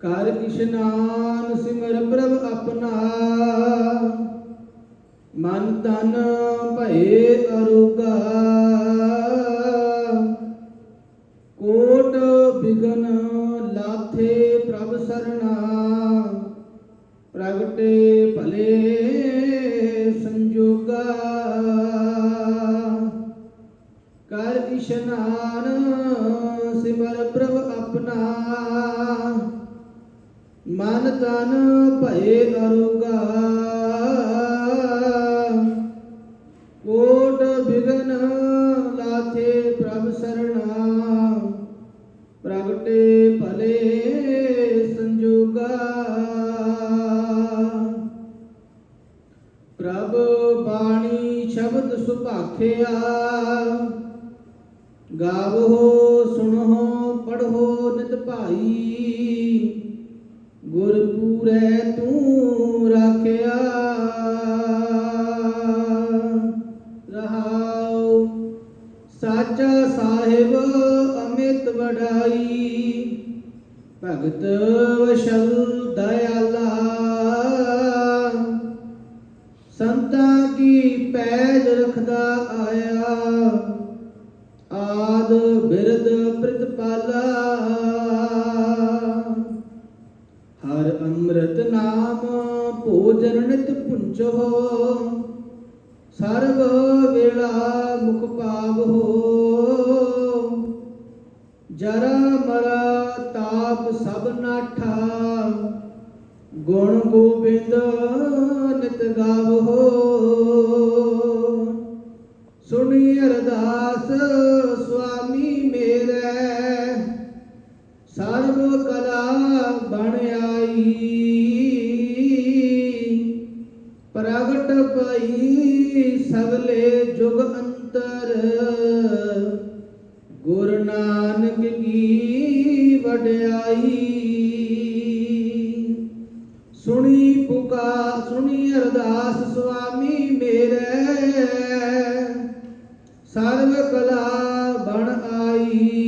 ਕਰ ਇਸ਼ਨਾਨ ਸਿਮਰ ਆਪਣਾ। ਮਨ ਤਨ ਭਏ ਅਰੋਗਾ। ਕੋਟ ਬਿਗਨ ਲਾਥੇ ਪ੍ਰਭ ਸਰਣਾ। ਪ੍ਰਗਟੇ ਭਲੇ ਇਸ਼ਨਾਨ ਸਿਮਰ ਪ੍ਰਭ ਆਪਣਾ। ਮਨ ਤਨ ਭਏ ਅਰੋਗਾ। ਕੋਟ ਬਿਗਨ ਲਾਥੇ ਪ੍ਰਭ ਸਰਣਾ। ਪ੍ਰਗਟੇ ਭਲੇ ਸੰਜੋਗਾ। ਪ੍ਰਭ ਬਾਣੀ ਸ਼ਬਦ ਸੁਭਾਖਿਆ। ਗਾਵੋ, ਸੁਣੋ, ਪੜ੍ਹੋ ਨਿਤ ਭਾਈ। ਗੁਰ ਪੂਰੈ ਤੂੰ ਰਾਖਿਆ। ਰਹਾਉ ਸਾਚਾ ਸਾਹਿਬ ਅਮਿਤ ਵਡਾਈ। ਭਗਤ ਵਸ਼ਲ ਦਇਆਲਾ। ਸੰਤਾਂ ਕੀ ਪੈਜ ਰਖਦਾ ਹਰ ਅੰਮ੍ਰਿਤ ਨਾਮ ਭੋਜਨ ਨਿਤ ਪੁੰਚੋ ਸਰਬ ਵੇਲਾ ਮੁਖ ਪਾਵ ਹੋ। ਜਰਾ ਮਰਾ ਤਾਪ ਸਭ ਨਾਠਾ, ਗੁਣ ਗੋਬਿੰਦ ਨਿਤ ਗਾਵੋ ਸੁਣੀ ਅਰਦਾਸ, ਸੁਆਮੀ ਮੇਰੇ ਸਰਬ ਕਲਾ ਬਣ ਆਈ। ਪ੍ਰਗਟ ਪਈ ਸਗਲੇ ਜੁਗ ਅੰਤਰ। ਗੁਰ ਨਾਨਕ ਕੀ ਵਡਿਆਈ। ਸੁਣੀ ਪੁਕਾਰ, ਸੁਣੀ ਅਰਦਾਸ ਸੁਆਮੀ ਮੇਰੇ। ਸਰਬ ਕਲਾ ਬਣ ਆਈ।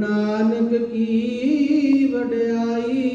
ਨਾਨਕ ਕੀ ਵਡਿਆਈ